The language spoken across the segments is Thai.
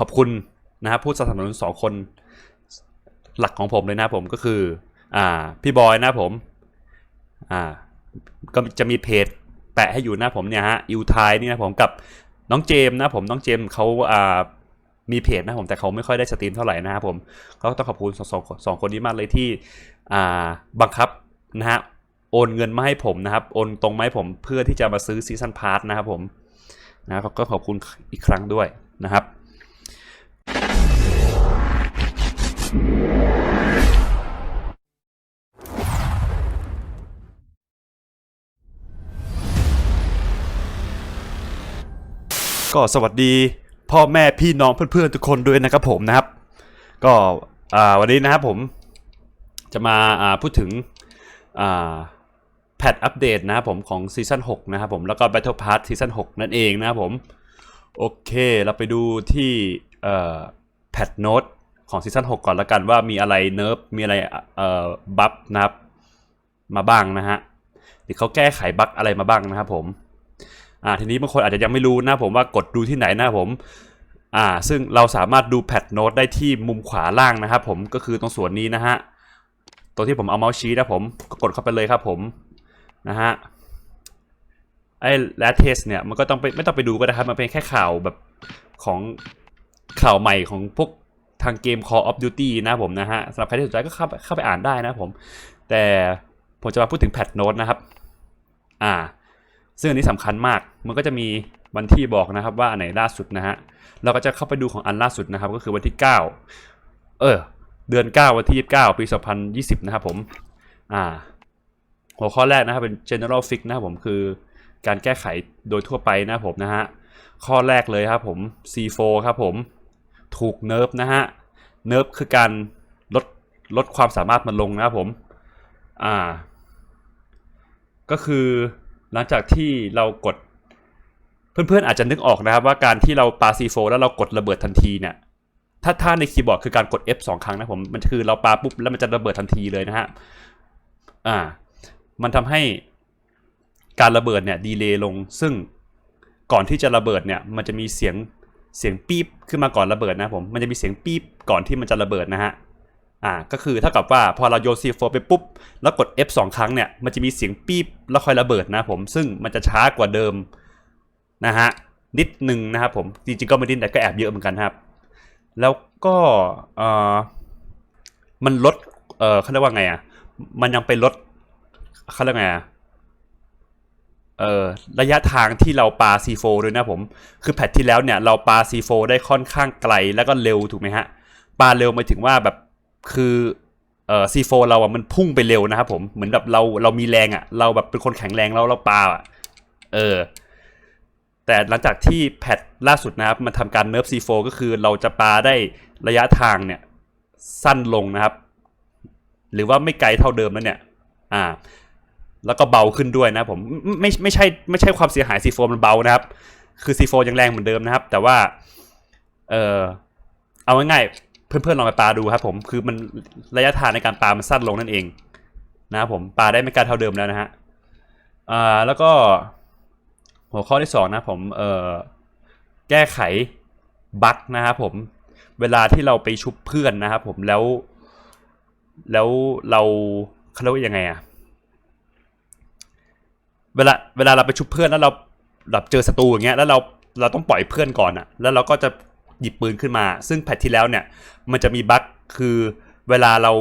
ขอบคุณนะครับผู้สนับสนุนสองคนหลักของผมเลยนะผมก็คือ อ่า พี่บอยนะผม อ่า ก็จะมีเพจแปะให้อยู่น้าผมเนี่ยฮะอิวทายนี่นะผมกับน้องเจมนะผมน้องเจมเขาอ่ามีเพจนะผมแต่เขาไม่ค่อยได้สตรีมเท่าไหร่นะครับผมก็ต้องขอบคุณสองสองสองคนนี้มากเลยที่อ่าบังคับนะฮะโอนเงินมาให้ผมนะครับ โอนตรงมาให้ผมเพื่อที่จะมาซื้อซีซันพาร์ทนะครับผมนะก็ขอบคุณอีกครั้งด้วยนะครับ ก็สวัสดีพ่อแม่พี่น้องเพื่อนๆทุกคนด้วยนะครับผมนะครับ ก็วันนี้นะครับผมจะมาพูดถึงแพทอัปเดตนะครับผมของซีซั่น6นะครับผมแล้วก็ Battle Pass ซีซั่น6นั่นเองนะครับผม โอเค เราไปดูที่แพทโน้ต ของซีซั่น6 ก่อนละกันว่ามีอะไรเนิร์ฟมีอะไรเอ่อบัฟนะครับ มาบ้างนะฮะหรือเขาแก้ไขบั๊กอะไรมาบ้างนะครับผมอ่าทีนี้บางคนอาจจะยังไม่รู้นะผมว่ากดดูที่ไหนนะผมอ่าซึ่งเราสามารถดูแพทโน้ตได้ที่มุมขวาล่างนะครับผมก็คือตรงส่วนนี้นะฮะตรงที่ผมเอาเมาส์ชี้นะผมก็กดเข้าไปเลยครับผมนะฮะไอ้แลเทสเนี่ยมันก็ต้องไปไม่ต้องไปดูก็ได้ครับมันเป็นแค่ข่าวแบบของข่าวใหม่ของพวก ทางเกม Call of Duty นะผมนะฮะสำหรับใครที่สนใจก็เข้าไปเข้าไปอ่านได้นะผม แต่ผมจะมาพูดถึงแพทโน้ตนะครับ อ่า ซึ่งอันนี้สำคัญมาก มันก็จะมีวันที่บอกนะครับว่าอันไหนล่าสุดนะฮะ เราก็จะเข้าไปดูของอันล่าสุดนะครับ ก็คือวันที่ 9 เออ เดือน 9 วันที่ 29 ปี 2020 นะครับผม อ่า หัวข้อแรกนะครับเป็น general fix นะครับผมคือการแก้ไขโดยทั่วไปนะครับผมนะฮะ ข้อแรกเลยครับผม C4 ครับผม ถูกเนิร์ฟนะฮะ เนิร์ฟคือการลดลดความสามารถมันลงนะครับผม อ่า ก็คือหลังจากที่เรากด เพื่อนๆอาจจะนึกออกนะครับว่าการที่เราปาซีโฟแล้วเรากดระเบิดทันทีเนี่ย ถ้าถ้าในคีย์บอร์ดคือการกด F 2 ครั้งนะผม มันคือเราปาปุ๊บแล้วมันจะระเบิดทันทีเลยนะฮะ อ่า มันทำให้การระเบิดเนี่ยดีเลย์ลง ซึ่งก่อนที่จะระเบิดเนี่ย มันจะมีเสียง เสียงปี๊บขึ้นมาก่อนระเบิดนะผมมันจะมีเสียงปี๊บก่อนที่มันจะระเบิดนะฮะอ่าก็คือเท่ากับว่าพอเราโยน C4 ไปปุ๊บ แล้วกด F 2 ครั้งเนี่ยมันจะมีเสียงปี๊บแล้วค่อยระเบิดนะผมซึ่งมันจะช้ากว่าเดิมนะฮะนิดหนึ่งนะครับผมจริงๆก็ไม่ดิ้นแต่ก็แอบเยอะเหมือนกันครับ แล้วก็เอ่อมันลดเอ่อเขาเรียกว่าไงอะมันยังไปลดเขาเรียกไงอะ เออระยะทางที่เราปา C4 ด้วยนะผม คือแพทที่แล้วเนี่ยเราปา C4 ได้ค่อนข้างไกลแล้วก็เร็วถูกไหมฮะ ปาเร็วมาถึงว่าแบบคือเอ่อ C4 เราอะมันพุ่งไปเร็วนะครับผมเหมือนแบบเราเรามีแรงอะ เราแบบเป็นคนแข็งแรงแล้วเราปาอะเออแต่หลังจากที่แพทล่าสุดนะครับมันทำการเนิร์ฟ C4 ก็คือเราจะปาได้ระยะทางเนี่ยสั้นลงนะครับ หรือว่าไม่ไกลเท่าเดิมแล้วเนี่ย อ่า แล้วก็เบาขึ้นด้วยนะผมไม่ไม่ใช่ไม่ใช่ความเสียหาย C4 มันเบานะครับ คือ C4 ยังแรงเหมือนเดิมนะครับ แต่ว่า เออเอาง่ายๆเพื่อนๆลองไปปาดูครับ ผมคือมันระยะทางในการปามันสั้นลงนั่นเอง นะครับผมปาได้ไม่ไกลเท่าเดิมแล้วนะฮะอ่าแล้วก็หัวข้อที่สองนะผมเออแก้ไขบั๊กนะครับผมเวลาที่เราไปชุบเพื่อนนะครับผมแล้ว แล้วเราเขาเรียกว่ายังไงอะ เวลาเวลาเราไปชุบเพื่อนแล้วเราแบบเจอศัตรูอย่างเงี้ยแล้วเราเราต้องปล่อยเพื่อนก่อนอะแล้วเราก็จะหยิบปืนขึ้นมา ซึ่งแพทที่แล้วเนี่ย มันจะมีบั๊กคือเวลาเรา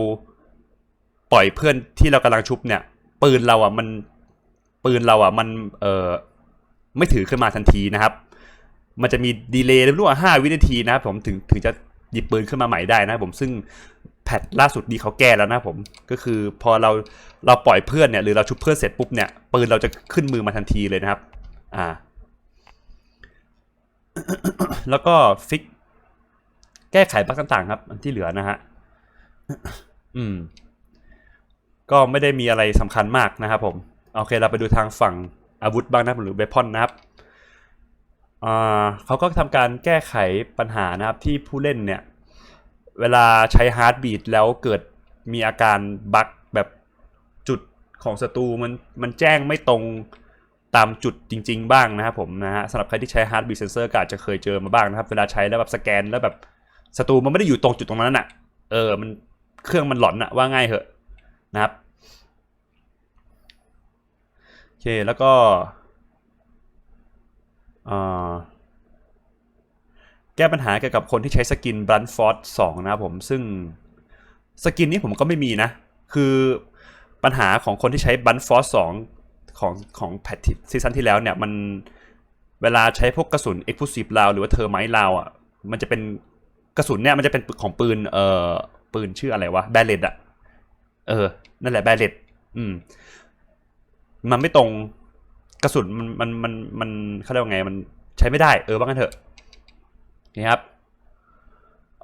ปล่อยเพื่อนที่เรากำลังชุบเนี่ย ปืนเราอะมันปืนเราอะมันเอ่อไม่ถือขึ้นมาทันทีนะครับ มันจะมีดีเลย์ร่วมห้าวินาทีนะครับผมถึงถึงจะหยิบปืนขึ้นมาใหม่ได้นะผมซึ่ง พทล่าสุดนี้เขาแก้แล้วนะผม ก็คือพอเราเราปล่อยเพื่อนเนี่ยหรือเราชุบเพื่อนเสร็จปุ๊บเนี่ยปืนเราจะขึ้นมือมาทันทีเลยนะครับ อ่า แล้วก็ฟิก แก้ไขบั๊กต่างๆ ครับที่เหลือนะฮะอืม ก็ไม่ได้มีอะไรสำคัญมากนะครับ ผมโอเค เราไปดูทางฝั่งอาวุธบ้างนะหรือเบพอนนะครับอ่าเขาก็ทำการแก้ไขปัญหานะครับที่ผู้เล่นเนี่ย เวลาใช้ฮาร์ดบีทแล้วเกิดมีอาการบั๊กแบบจุดของศัตรูมันมันแจ้งไม่ตรงตามจุดจริง ๆ บ้างนะครับผมนะฮะสำหรับใครที่ใช้ heartbeat sensor ก็อาจจะเคยเจอมาบ้างนะครับ เวลาใช้แล้วแบบสแกนแล้วแบบศัตรูมันไม่ได้อยู่ตรงจุดตรงนั้นน่ะเออมันเครื่องมันหลอนอะว่าง่ายเหอะนะครับโอเคแล้วก็อ่า แก้ปัญหาเกี่ยวกับคนที่ใช้สกินบ l ันฟอร์ดสองนะครับผมซึ่งสกินนี้ผมก็ไม่มีนะ คือปัญหาของคนที่ใช้บ l ันฟอร์ดสองของของแพทซีซั่นที่แล้วเนี่ยมันเวลาใช้พวกกระสุน e x p l o s i v e ลาวหรือว่าเทอร์ไมต์ลาวอะมันจะเป็นกระสุนเนี่ยมันจะเป็นของปืนเอ่อปืนชื่ออะไรวะแบลเลตอะเออ นั่นแหละแบลเลตอืม มันไม่ตรงกระสุนมันมันมันมันเขาเรียกว่าไงมันใช้ไม่ได้ เออว่างั้นเถอะ นี่ครับ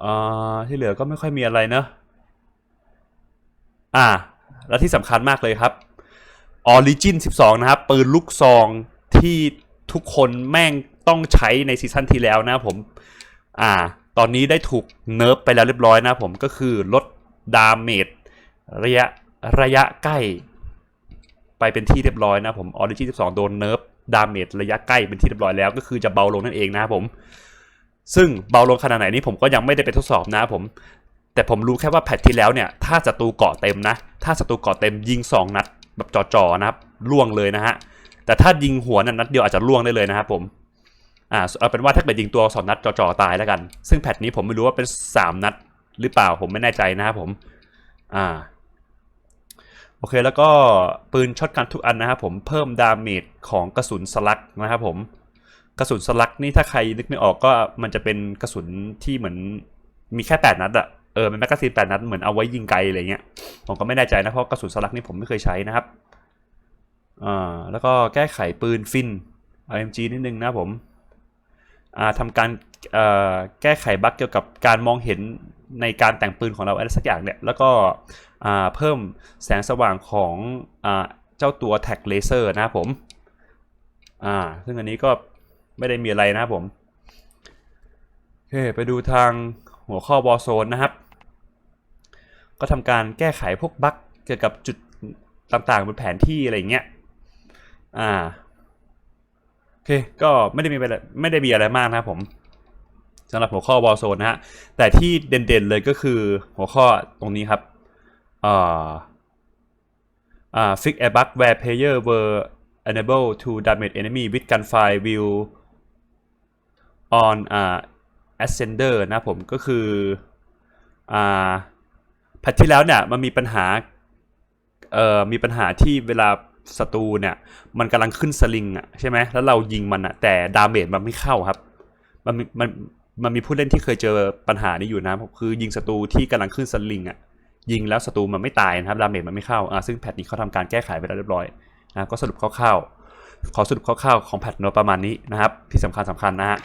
อ่อที่เหลือก็ไม่ค่อยมีอะไรเนอะอ่า แล้วที่สำคัญมากเลยครับ Origin 12 นะครับ ปืนลูกซองที่ทุกคนแม่งต้องใช้ในซีซั่นที่แล้วนะผม อ่า ตอนนี้ได้ถูกเนิร์ฟไปแล้วเรียบร้อยนะผมก็คือลดดาเมจระยะระยะใกล้ ไปเป็นที่เรียบร้อยนะผม Origin 12 โดนเนิร์ฟดาเมจระยะใกล้เป็นที่เรียบร้อยแล้ว ก็คือจะเบาลงนั่นเองนะผม ซึ่งเบาลงขนาดไหนนี่ผมก็ยังไม่ได้ไปทดสอบนะครับผมแต่ผมรู้แค่ว่าแพทที่แล้วเนี่ย ถ้าศัตรูเกาะเต็มนะ ถ้าศัตรูเกาะเต็มยิง 2 นัด แบบจ่อๆนะครับล่วงเลยนะฮะ แต่ถ้ายิงหัวนั้นนัดเดียวอาจจะล่วงได้เลยนะครับผมอ่าเอาเป็นว่าถ้าเกิดยิงตัวสองนัดจ่อๆตายแล้วกัน ซึ่งแพทนี้ผมไม่รู้ว่าเป็น 3 นัดหรือเปล่าผมไม่แน่ใจนะครับผมอ่าโอเคแล้วก็ปืนช็อตกันทุกอันนะครับผมเพิ่มดาเมจของกระสุนสลักนะครับผม กระสุนสลักนี่ถ้าใครนึกไม่ออกก็มันจะเป็นกระสุนที่เหมือนมีแค่8นัดอะเออเป็นแมกกาซีน8นัดเหมือนเอาไว้ยิงไกลอะไรเงี้ยผมก็ไม่แน่ใจนะเพราะกระสุนสลักนี่ผมไม่เคยใช้นะครับอ่าแล้วก็แก้ไขปืนฟิน RMG นิดนึงนะผมอ่าทำการเอ่อแก้ไขบั๊กเกี่ยวกับการมองเห็นในการแต่งปืนของเราอะไรสักอย่างเนี่ยแล้วก็อ่าเพิ่มแสงสว่างของอ่าเจ้าตัวแท็กเลเซอร์นะครับผมอ่าซึ่งอันนี้ก็ ไม่ได้มีอะไรนะครับผมโอเคไปดูทางหัวข้อ w a r z o n e นะครับ ก็ทำการแก้ไขพวกบั๊กเกี่ยวกับจุดต่างๆบนแผนที่อะไรอย่างเงี้ย อ่า โอเค ก็ไม่ได้มีอะไรไม่ได้มีอะไรมากนะครับผมสำหรับหัวข้อ w a r z o n e นะฮะ แต่ที่เด่นๆเลยก็คือหัวข้อตรงนี้ครับอ่าอ่า fix a bug where player were unable to damage enemy with gunfire will on อ่า ascender นะผมก็คืออ่าแพทที่แล้วเนี่ยมันมีปัญหาเอ่อมีปัญหาที่เวลาศัตรูเนี่ย มันกำลังขึ้นสลิงอะใช่ไหมแล้วเรายิงมันอะแต่ดาเมจมันไม่เข้าครับ มันมันมันมีผู้เล่นที่เคยเจอปัญหานี้อยู่นะคือยิงศัตรูที่กำลังขึ้นสลิงอะยิงแล้วศัตรูมันไม่ตายนะครับดาเมจมันไม่เข้าอ่าซึ่งแพทนี้เขาทำการแก้ไขไปแล้วเรียบร้อยนะก็สรุปคร่าวๆขอสรุปคร่าวๆของแพทโนประมาณนี้นะครับ ที่สำคัญสำคัญนะฮะ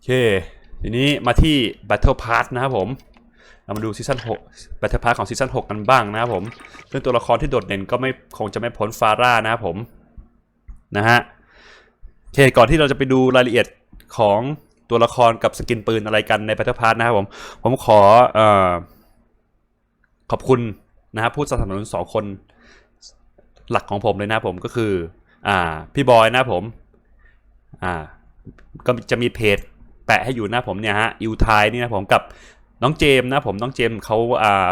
โอเคทีนี้มาที่ Battle Pass นะครับผมเรามาดูซีซั่น6 Battle Pass ของซีซั่น6กันบ้างนะครับผมซึ่งตัวละครที่โดดเด่นก็ไม่คงจะไม่พ้นฟาร่านะครับผมนะฮะโอเคก่อนที่เราจะไปดูรายละเอียดของตัวละครกับสกินปืนอะไรกันใน Battle Pass นะครับผม ผมขอเอ่อขอบคุณนะครับผู้สนับสนุนสองคนหลักของผมเลยนะครับผมก็คือ อ่า พี่บอยนะครับผม อ่า ก็จะมีเพจ แปะให้อยู่หน้าผมเนี่ยฮะอิวทายนี่นะผมกับน้องเจมส์นะผมน้องเจมส์เขาอ่า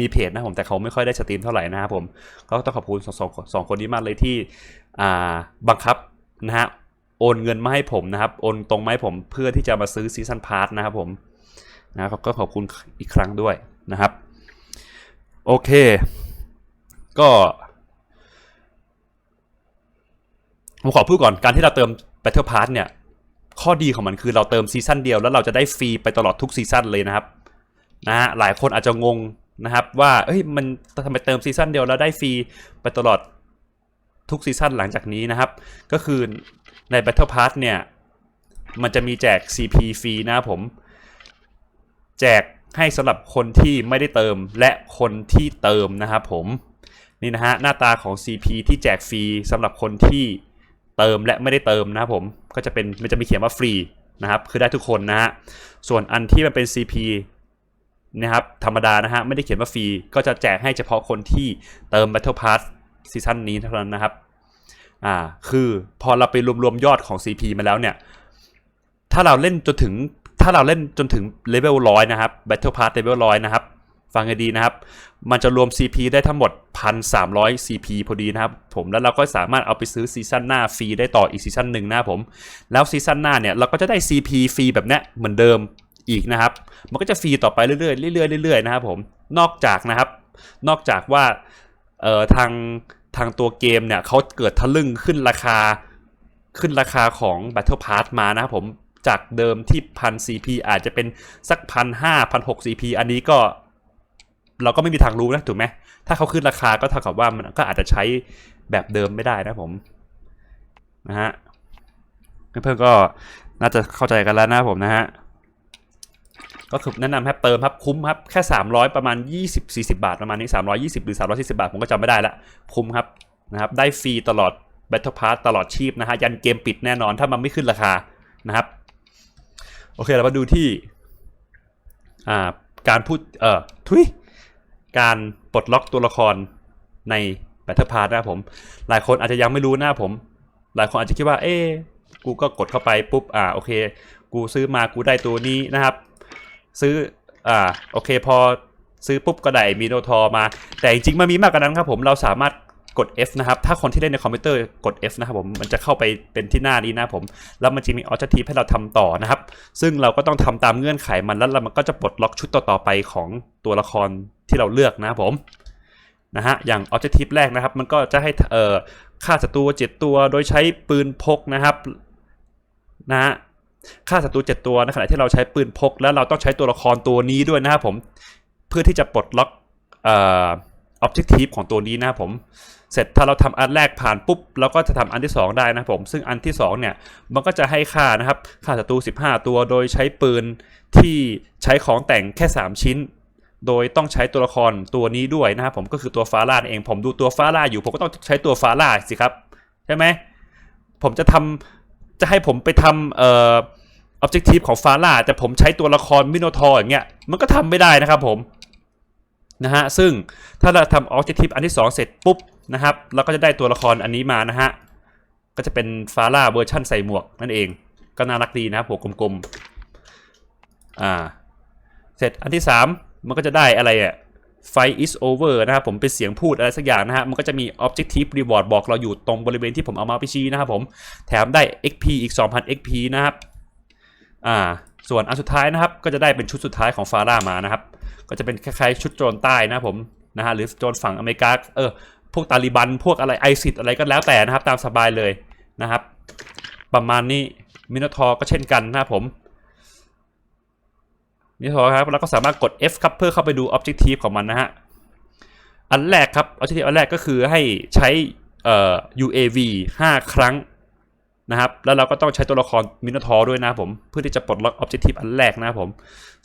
มีเพจนะผมแต่เขาไม่ค่อยได้สตรีมเท่าไหร่นะครับผมก็ต้องขอบคุณสองสองสองคนนี้มากเลยที่อ่าบังคับนะฮะโอนเงินมาให้ผมนะครับโอนตรงมาให้ผมเพื่อที่จะมาซื้อซีซันพาร์ทนะครับผมนะครับก็ขอบคุณอีกครั้งด้วยนะครับ โอเค ก็ผมขอพูดก่อนการที่เราเติม Battle Pass เนี่ย ข้อดีของมันคือเราเติมซีซั่นเดียวแล้วเราจะได้ฟรีไปตลอดทุกซีซั่นเลยนะครับนะฮะหลายคนอาจจะงงนะครับ ว่าเอ้ยมันทำไมเติมซีซั่นเดียวแล้วได้ฟรีไปตลอดทุกซีซั่นหลังจากนี้นะครับ ก็คือใน Battle Pass เนี่ย มันจะมีแจก CP ฟรีนะผม แจกให้สำหรับคนที่ไม่ได้เติมและคนที่เติมนะครับผม นี่นะฮะ หน้าตาของ CP ที่แจกฟรีสำหรับคนที่ เติมและไม่ได้เติมนะครับผมก็จะเป็นมันจะมีเขียนว่าฟรีนะครับคือได้ทุกคนนะฮะส่วนอันที่มันเป็น CP นะครับธรรมดานะฮะไม่ได้เขียนว่าฟรีก็จะแจกให้เฉพาะคนที่เติม Battle Pass ซีซั่นนี้เท่านั้นนะครับอ่าคือพอเราไปรวมๆยอดของ CP มาแล้วเนี่ย ถ้าเราเล่นจนถึงถ้าเราเล่นจนถึงเลเวลร้อยนะครับ Battle Pass เลเวลร้อยนะครับ ฟังให้ดีนะครับ มันจะรวม CP ได้ทั้งหมด 1,300 CP พอดีนะครับผมแล้วเราก็สามารถเอาไปซื้อซีซั่นหน้าฟรีได้ต่ออีกซีซั่นหนึ่งนะผมแล้วซีซั่นหน้าเนี่ยเราก็จะได้ CP ฟรีแบบนี้เหมือนเดิมอีกนะครับ มันก็จะฟรีต่อไปเรื่อยๆเรื่อยๆเรื่อยๆนะครับผมนอกจากนะครับ นอกจากว่าเอ่อทางทางตัวเกมเนี่ยเขาเกิดทะลึ่งขึ้นราคาขึ้นราคาของ Battle Pass มานะครับผมจากเดิมที่พัน CP อาจจะเป็นสักพันห้าพันหก CP อันนี้ก็ เราก็ไม่มีทางรู้นะถูกไหมถ้าเขาขึ้นราคาก็เท่ากับว่ามันก็อาจจะใช้แบบเดิมไม่ได้นะผมนะฮะเพื่อนๆก็น่าจะเข้าใจกันแล้วนะผมนะฮะก็คือแนะนำครับเติมครับคุ้มครับแค่ 300 ประมาณ 20 40 บาทประมาณนี้ 320 หรือ 340 บาท ผมก็จำไม่ได้ละคุ้มครับนะครับได้ฟรีตลอด Battle Pass ตลอดชีพนะฮะยันเกมปิดแน่นอนถ้ามันไม่ขึ้นราคานะครับ โอเคเรามาดูที่ อ่า การพูด เอ่อทุย การปลดล็อกตัวละครใน Battle Pass นะครับผม หลายคนอาจจะยังไม่รู้นะครับผม หลายคนอาจจะคิดว่า เอ๊กูก็กดเข้าไปปุ๊บ อ่า โอเค กูซื้อมา กูได้ตัวนี้นะครับ ซื้อ อ่า โอเค พอซื้อปุ๊บก็ได้มีโนทอมา แต่จริงๆมันมีมากกว่านั้นครับผม เราสามารถ กด F นะครับ ถ้าคนที่เล่นในคอมพิวเตอร์กด F นะครับผม มันจะเข้าไปเป็นที่หน้านี้นะผม แล้วมันจะมีออ j จ c t i v e ให้เราทำต่อนะครับ ซึ่งเราก็ต้องทำตามเงื่อนไขมันแล้วมันก็จะปลดล็อกชุดต่อๆไปของตัวละครที่เราเลือกนะครับผมนะฮะ อย่าง Objective แรกนะครับ มันก็จะให้เอ่อฆ่าศัตรูเจ็ดตัวโดยใช้ปืนพกนะครับนะฮะฆ่าศัตรูเจ็ดตัวในขณะที่เราใช้ปืนพก แล้วเราต้องใช้ตัวละครตัวนี้ด้วยนะครับผมเพื่อที่จะปลดล็อกเอ่อ objective ของตัวนี้นะครับผม เสร็จถ้าเราทำอันแรกผ่านปุ๊บเราก็จะทำอันที่ 2 ได้นะผม ซึ่งอันที่2เนี่ยมันก็จะให้ค่านะครับค่าศัตรู 15 ตัวโดยใช้ปืนที่ใช้ของแต่งแค่ 3 ชิ้น โดยต้องใช้ตัวละครตัวนี้ด้วยนะครับผมก็คือตัวฟาร่าเองผมดูตัวฟาร่าอยู่ผมก็ต้องใช้ตัวฟาร่าสิครับใช่ไหมผมจะทำจะให้ผมไปทำเอ่อ objective ของฟาร่าแต่ผมใช้ตัวละครมิโนทอร์อย่างเงี้ยมันก็ทำไม่ได้นะครับผมนะฮะซึ่งถ้าเราทำ objective อันที่ 2 เสร็จปุ๊บ นะครับเราก็จะได้ตัวละครอันนี้มานะฮะ ก็จะเป็นฟาร่าเวอร์ชั่นใส่หมวกนั่นเอง ก็น่ารักดีนะครับหัวกลมๆ อ่า เสร็จอันที่ 3 มันก็จะได้อะไรอะ Fi is over นะครับผมเป็นเสียงพูดอะไรสักอย่างนะฮะ มันก็จะมี objective reward บอกเราอยู่ตรงบริเวณที่ผมเอามาไปชี้นะครับผม แถมได้ XP อีก 2,000 XP นะครับ อ่า ส่วนอันสุดท้ายนะครับ ก็จะได้เป็นชุดสุดท้ายของฟาร่ามานะครับ ก็จะเป็นคล้ายๆชุดโจรใต้นะครับผมนะฮะหรือโจรฝั่งอเมริกา เออ พวกตาลิบันพวกอะไรไอซิดอะไรก็แล้วแต่นะครับ ตามสบายเลยนะครับ ประมาณนี้มินทอก็เช่นกันนะครับผมมินทอครับเราก็สามารถกด F ครับเพื่อเข้าไปดู Objective ของมันนะฮะอันแรกครับ Objective อันแรกก็คือให้ใช้เอ่อ UAV 5 ครั้งนะครับ แล้วเราก็ต้องใช้ตัวละครมินทอด้วยนะผม เพื่อที่จะปลดล็อกออบเจกตีฟอันแรกนะผม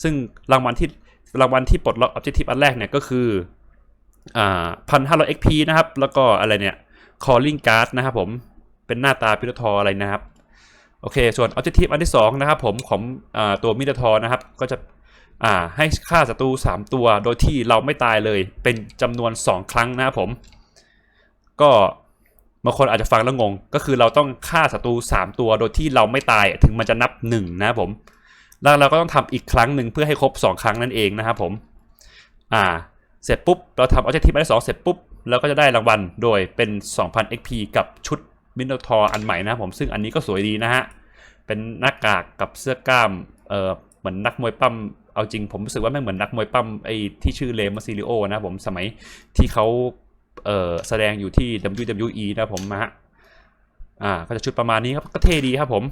ซึ่งรางวัลที่รางวัลที่ปลดล็อกออบเจกตีฟอันแรกเนี่ยก็คือ อ่าพันห้าร้อยเอ็กพีนะครับ แล้วก็อะไรเนี่ย calling card นะครับผม เป็นหน้าตามินทออะไรนะครับ โอเค ส่วนออบเจกตีฟอันที่ 2 นะครับผมของอตัวมินทอนะครับ ก็จะอ่าให้ฆ่าศัตรู 3 ตัว โดยที่เราไม่ตายเลย เป็นจำนวน 2 ครั้งนะครับผม ก็บางคนอาจจะฟังแล้วงง ก็คือเราต้องฆ่าศัตรู 3 ตัว โดยที่เราไม่ตาย ถึงมันจะนับ 1 นะครับผมแล้วเราก็ต้องทำอีกครั้งหนึ่งเพื่อให้ครบ 2 ครั้งนั่นเองนะครับผม อ่า เสร็จปุ๊บ เราทำ objective อันที่2เสร็จปุ๊บเราก็จะได้รางวัลโดยเป็น 2,000 XP กับชุดมินโทออันใหม่นะผมซึ่งอันนี้ก็สวยดีนะฮะ เป็นหน้ากากกับเสื้อกล้ามเออเหมือนนักมวยปั้มเอาจริงผมรู้สึกว่าไม่เหมือนนักมวยปั้มไอ้ที่ชื่อเลมาซิลิโอนะผมสมัยที่เขาเออแสดงอยู่ที่ WWE นะผมนะฮะอ่าก็จะชุดประมาณนี้ครับก็เท่ดีครับผม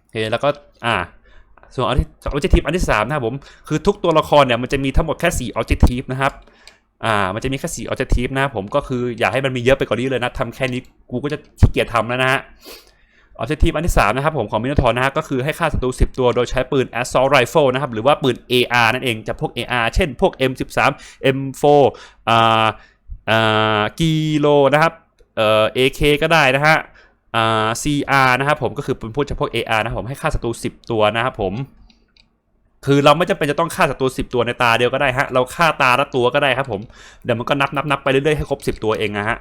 โอเคแล้วก็อ่าส่วนอออบเจกตีฟอันที่3นะครับผมคือทุกตัวละครเนี่ยมันจะมีทั้งหมดแค่4ออบเจกตีฟนะครับ อ่ามันจะมีแค่4ออเจกตีฟนะผมก็คืออย่าให้มันมีเยอะไปกว่านี้เลยนะทำแค่นี้กูก็จะขี้เกียจทำแล้วนะฮะออบเจกตีฟอันที่ 3 นะครับผมของมินทอนะฮะก็คือให้ฆ่าศัตรู 10 ตัวโดยใช้ปืน assault rifle นะครับ หรือว่าปืน AR นั่นเองจะพวก AR เช่นพวก M13 M4 อ่าอ่ากิโลนะครับเอ่อ AK ก็ได้นะฮะอ่า CR นะครับผมก็คือเป็นพวกเฉพาะ AR นะครับผมให้ฆ่าศัตรู 10 ตัวนะครับผม คือเราไม่จำเป็นจะต้องฆ่าศัตรู10 ตัวในตาเดียวก็ได้ฮะ เราฆ่าตาละตัวก็ได้ครับผม เดี๋ยวมันก็นับนับนับไปเรื่อยๆให้ครบ 10 ตัวเองนะฮะ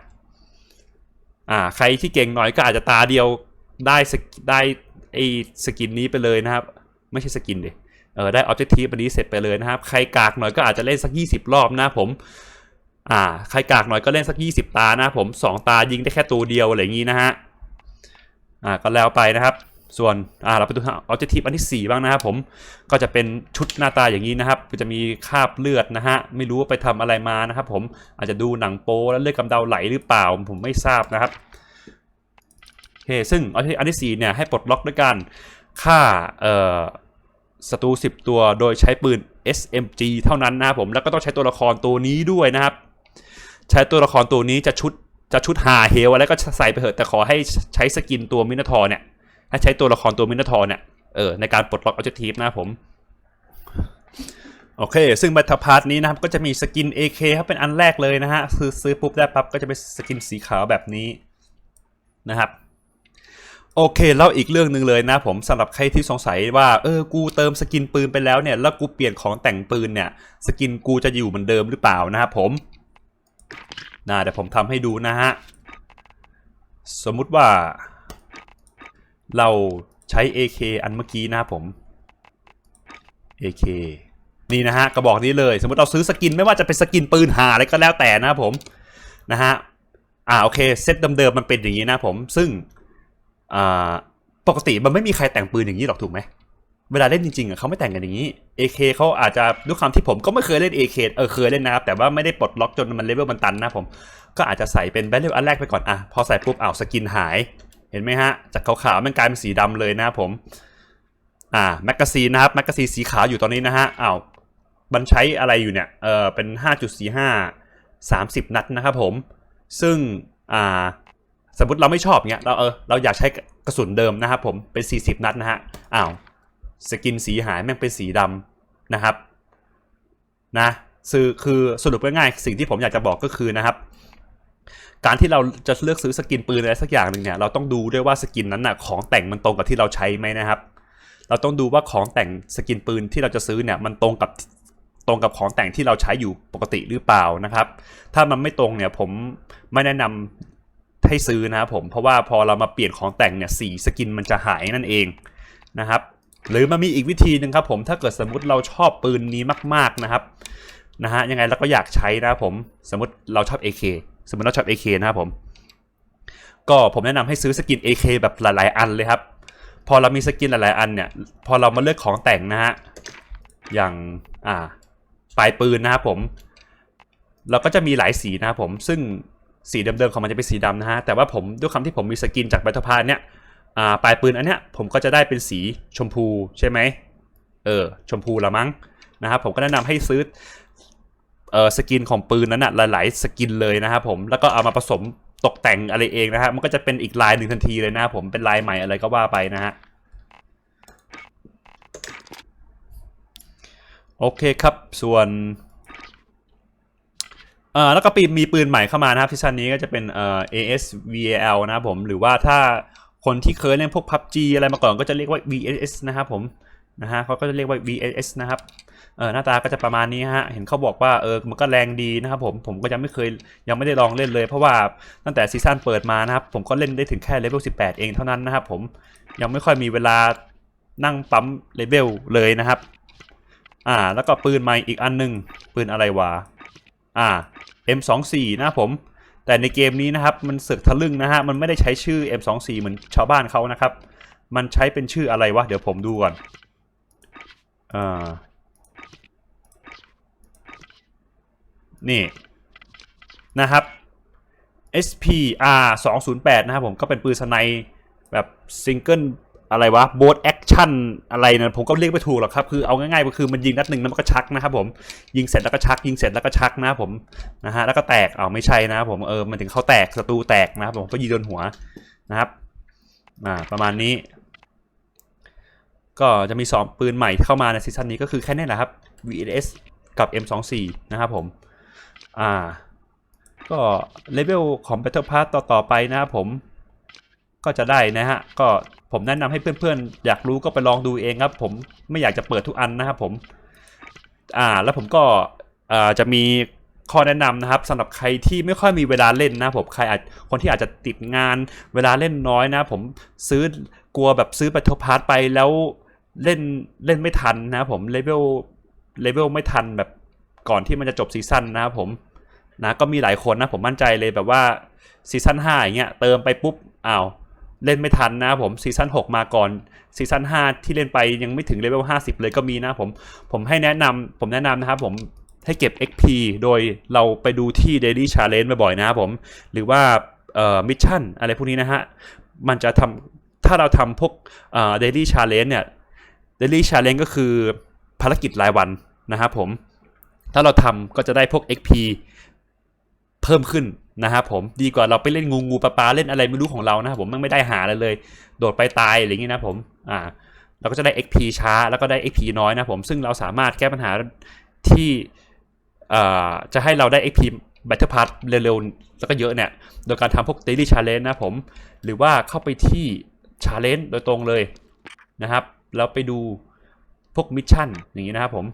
อ่า ใครที่เก่งหน่อยก็อาจจะตาเดียวได้สกได้ไอสกินนี้ไปเลยนะครับ ไม่ใช่สกินดิเออได้ออบเจกตีฟอันนี้เสร็จไปเลยนะครับ ใครกากหน่อยก็อาจจะเล่นสัก 20 รอบนะผม อ่า ใครกากหน่อยก็เล่นสัก 20 ตานะผมสองตายิงได้แค่ตัวเดียวอะไรอย่างนี้นะฮะ อ่า ก็แล้วไปนะครับ ส่วนอ่าเราไปดูออบเจกตีฟอันที่ 4 บ้างนะครับผมก็จะเป็นชุดหน้าตาอย่างนี้นะครับ ก็จะมีคราบเลือดนะฮะไม่รู้ว่าไปทำอะไรมานะครับผมอาจจะดูหนังโป๊แล้วเลือดกำเดาไหลหรือเปล่าผมไม่ทราบนะครับโอเคซึ่งอันที่ 4 เนี่ยให้ปลดล็อกด้วยการฆ่าเอ่อศัตรู10 ตัวโดยใช้ปืน SMG เท่านั้นนะครับผมแล้วก็ต้องใช้ตัวละครตัวนี้ด้วยนะครับ ใช้ตัวละครตัวนี้จะชุดจะชุดหาเฮลอะไรก็ใส่ไปเถอะแต่ขอให้ใช้สกินตัวมินาทอร์เนี่ย ให้ใช้ตัวละครตัวมินาทอร์เนี่ยเออในการปลดล็อกออบเจกตีฟนะผมโอเค ซึ่งบัตรพาร์ทนี้นะครับ ก็จะมีสกิน AK ครับเป็นอันแรกเลยนะฮะ คือซื้อปุ๊บได้ปั๊บก็จะเป็นสกินสีขาวแบบนี้นะครับ โอเคแล้วอีกเรื่องหนึ่งเลยนะผมสำหรับใครที่สงสัยว่า เออ กูเติมสกินปืนไปแล้วเนี่ย แล้วกูเปลี่ยนของแต่งปืนเนี่ย สกินกูจะอยู่เหมือนเดิมหรือเปล่านะครับผมนะเดี๋ยวผมทำให้ดูนะฮะ สมมุติว่า เราใช้ AK อันเมื่อกี้นะครับผม AK นี่นะฮะกระบอกนี้เลย สมมติเราซื้อสกินไม่ว่าจะเป็นสกินปืนหาอะไรก็แล้วแต่นะครับผมนะฮะอ่าโอเคเซตเดิมๆมันเป็นอย่างนี้นะผมซึ่งอ่าปกติมันไม่มีใครแต่งปืนอย่างนี้หรอกถูกไหมเวลาเล่นจริงๆเขาไม่แต่งกันอย่างนี้ AK เขาอาจจะด้วยความที่ผมก็ไม่เคยเล่น AK เออเคยเล่นนะครับแต่ว่าไม่ได้ปลดล็อกจนมันเลเวลมันตันนะผมก็อาจจะใส่เป็นแบลเลอันแรกไปก่อนอะพอใส่ปุ๊บอ้าวสกินหาย เห็นไหมฮะ จากขาวๆมันกลายเป็นสีดำเลยนะครับผม อ่าแมกกาซีนนะครับแมกกาซีนสีขาวอยู่ตอนนี้นะฮะอ้าวมันใช้อะไรอยู่เนี่ย เออเป็น 5.45 30 นัดนะครับผม ซึ่ง อ่า สมมติเราไม่ชอบเงี้ย เราเออ เราอยากใช้กระสุนเดิมนะครับผม เป็น 40 นัดนะฮะ อ้าว สกินสีหายแม่งเป็นสีดำนะครับ นะคือคือสรุปง่ายๆ สิ่งที่ผมอยากจะบอกก็คือนะครับ การที่เราจะเลือกซื้อสกินปืนอะไรสักอย่างหนึ่งเนี่ยเราต้องดูด้วยว่าสกินนั้นน่ะของแต่งมันตรงกับที่เราใช้ไหมนะครับ เราต้องดูว่าของแต่งสกินปืนที่เราจะซื้อเนี่ยมันตรงกับตรงกับของแต่งที่เราใช้อยู่ปกติหรือเปล่านะครับ ถ้ามันไม่ตรงเนี่ยผมไม่แนะนำให้ซื้อนะครับผมเพราะว่าพอเรามาเปลี่ยนของแต่งเนี่ยสีสกินมันจะหายนั่นเองนะครับหรือมันมีอีกวิธีหนึ่งครับผมถ้าเกิดสมมติเราชอบปืนนี้มาก ๆนะครับนะฮะยังไงเราก็อยากใช้นะครับผมสมมติเราชอบ AK สมมติเราชอบ AK นะครับผม ก็ผมแนะนำให้ซื้อสกิน AK แบบหลาย ๆ อันเลยครับ พอเรามีสกินหลาย ๆ อันเนี่ย พอเรามาเลือกของแต่งนะฮะ อย่างอ่าปลายปืนนะครับผม เราก็จะมีหลายสีนะครับผม ซึ่งสีเดิม ๆ ของมันจะเป็นสีดำนะฮะ แต่ว่าผมด้วยคำที่ผมมีสกินจากบัตพานเนี่ยอ่าปลายปืนอันเนี้ยผมก็จะได้เป็นสีชมพูใช่ไหม เออ ชมพูละมั้งนะครับผมก็แนะนำให้ซื้อ เออสกินของปืนนั้นนะหลายๆสกินเลยนะครับผมแล้วก็เอามาผสมตกแต่งอะไรเองนะฮะมันก็จะเป็นอีกลายหนึ่งทันทีเลยนะครับผมเป็นลายใหม่อะไรก็ว่าไปนะฮะโอเคครับส่วนเอ่อแล้วก็ปีมีปืนใหม่เข้ามานะครับที่ชั้นนี้ก็จะเป็นเอ่อ ASVAL นะครับผมหรือว่าถ้าคนที่เคยเล่นพวก PUBG อะไรมาก่อนก็จะเรียกว่า VSS นะครับผมนะฮะเขาก็จะเรียกว่า VSS นะครับ เออหน้าตาก็จะประมาณนี้ฮะ เห็นเขาบอกว่าเออมันก็แรงดีนะครับผม ผมก็ยังไม่เคยยังไม่ได้ลองเล่นเลย เพราะว่าตั้งแต่ซีซั่นเปิดมานะครับ ผมก็เล่นได้ถึงแค่เลเวล18 เองเท่านั้นนะครับผมยังไม่ค่อยมีเวลานั่งปั๊มเลเวลเลยนะครับ อ่า แล้วก็ปืนใหม่อีกอันหนึง ปืนอะไรวะ อ่า M24 นะครับผม แต่ในเกมนี้นะครับ มันเสกทะลึ่งนะฮะ มันไม่ได้ใช้ชื่อ M24 เหมือนชาวบ้านเขานะครับ มันใช้เป็นชื่ออะไรวะ เดี๋ยวผมดูก่อน อ่า นี่นะครับ SPR 208 นะครับผมก็เป็นปืนสไนแบบซิงเกิลอะไรวะโบสแอคชั่นอะไรนะผมก็เรียกไม่ถูกหรอกครับ คือเอาง่ายๆก็คือมันยิงนัดหนึ่งแล้วมันก็ชักนะครับผมยิงเสร็จแล้วก็ชัก ยิงเสร็จแล้วก็ชักนะครับผมนะฮะแล้วก็แตกเอาไม่ใช่นะครับผมเออมันถึงเขาแตกศัตรูแตกนะครับผมก็ยิงโดนหัวนะครับอ่าประมาณนี้ ก็จะมีสองปืนใหม่เข้ามาในซีซั่นนี้ก็คือแค่นี้แหละครับ VS กับ M24 นะครับผม อ่า ก็เลเวลของ Battle Pass ต่อต่อไปนะครับผม ก็จะได้นะฮะ ก็ผมแนะนำให้เพื่อนๆ อยากรู้ก็ไปลองดูเองครับ ผมไม่อยากจะเปิดทุกอันนะครับผม อ่า แล้วผมก็อ่าจะมีข้อแนะนำนะครับสำหรับใครที่ไม่ค่อยมีเวลาเล่นนะผมใครอาจคนที่อาจจะติดงานเวลาเล่นน้อยนะ ผมซื้อกลัวแบบซื้อไปทพาร์ตไปแล้วเล่นเล่นไม่ทันนะผมเลเวลเลเวลไม่ทันแบบ ก่อนที่มันจะจบซีซั่นนะครับผมนะก็มีหลายคนนะผมมั่นใจเลยแบบว่าซีซั่น5อย่างเงี้ยเติมไปปุ๊บอ้าวเล่นไม่ทันนะผมซีซั่น6มาก่อนซีซั่น5ที่เล่นไปยังไม่ถึงเลเวล50 เลยก็มีนะผมผมให้แนะนำผมแนะนำนะครับผมให้เก็บ XP โดยเราไปดูที่ Daily Challenge บ่อยๆนะครับผม หรือว่าเอ่อมิชชั่นอะไรพวกนี้นะฮะ มันจะทำถ้าเราทำพวกเอ่อ Daily Challenge เนี่ย Daily Challenge ก็คือภารกิจรายวันนะครับผม ถ้าเราทำก็จะได้พวก XP เพิ่มขึ้นนะครับผมดีกว่าเราไปเล่นงูงูปลาปลาเล่นอะไรไม่รู้ของเรานะครับผมมันไม่ได้หาอะไรเลย โดดไปตายอะไรอย่างนี้นะผมอ่าเราก็จะได้ XP ช้าแล้วก็ได้ XP น้อยนะผมซึ่งเราสามารถแก้ปัญหาที่อ่อจะให้เราได้ XP Battle Pass เร็วๆ แล้วก็เยอะเนี่ย โดยการทำพวก Daily Challenge นะผม หรือว่าเข้าไปที่ Challenge โดยตรงเลยนะครับ แล้วไปดูพวกมิชชั่นอย่างนี้นะครับผม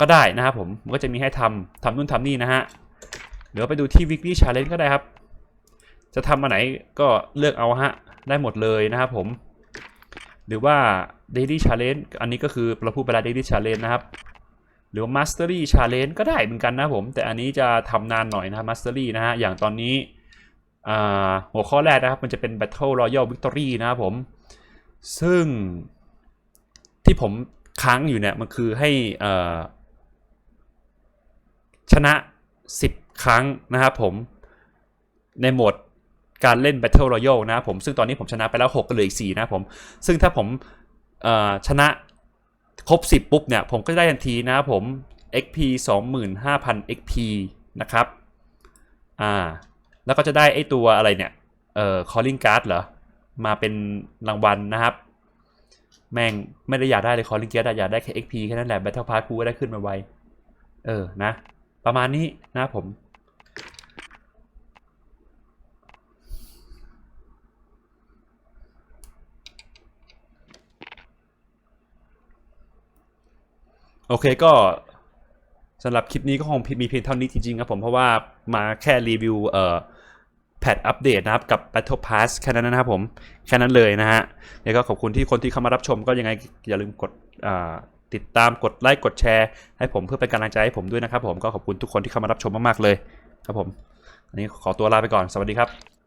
ก็ได้นะครับผมมันก็จะมีให้ทำทำนู่นทำนี่นะฮะเดี๋ยวไปดูที่ Weekly Challenge ก็ได้ครับ จะทำมาไหนก็เลือกเอาฮะ ได้หมดเลยนะครับผม หรือว่า Daily Challenge อันนี้ก็คือเราพูดไปแล้ว Daily Challenge นะครับ หรือว่า Mastery Challenge ก็ได้เหมือนกันนะผม แต่อันนี้จะทำนานหน่อยนะ Mastery นะฮะ อย่างตอนนี้หัวข้อแรกนะครับ มันจะเป็น Battle royal Victory นะครับผม ซึ่งที่ผมค้างอยู่เนี่ย มันคือให้อ่อ ชนะ 10 ครั้งนะครับผมในโหมดการเล่น Battle Royale นะครับผมซึ่งตอนนี้ผมชนะไปแล้ว 6 ก็เหลืออีก 4 นะผม ซึ่งถ้าผมชนะครบ 10 ปุ๊บเนี่ย ผมก็ได้ทันทีนะผม XP 25,000 XP นะครับอ่าแล้วก็จะได้ไอตัวอะไรเนี่ยเอ่อ calling card เหรอ มาเป็นรางวัลนะครับ แม่งไม่ได้อยากได้เลย calling card อะอยากได้แค่ XP แค่นั้นแหละ Battle Pass กูก็ได้ขึ้นมาไวเออนะ ประมาณนี้นะผม โอเคก็สำหรับคลิปนี้ก็คงมีเพียงเท่านี้จริงๆครับผม เพราะว่ามาแค่รีวิวเอ่อแพทอัปเดตนะครับ กับ Battle Pass แค่นั้นนะครับผม แค่นั้นเลยนะฮะแล้วก็ขอบคุณที่คนที่เข้ามารับชมก็ยังไงอย่าลืมกดอ่า ติดตามกดไลค์กดแชร์ ให้ผมเพื่อเป็นกำลังใจให้ผมด้วยนะครับผมก็ขอบคุณทุกคนที่เข้ามารับชมมากๆเลย ครับผมอันนี้ขอตัวลาไปก่อนสวัสดีครับ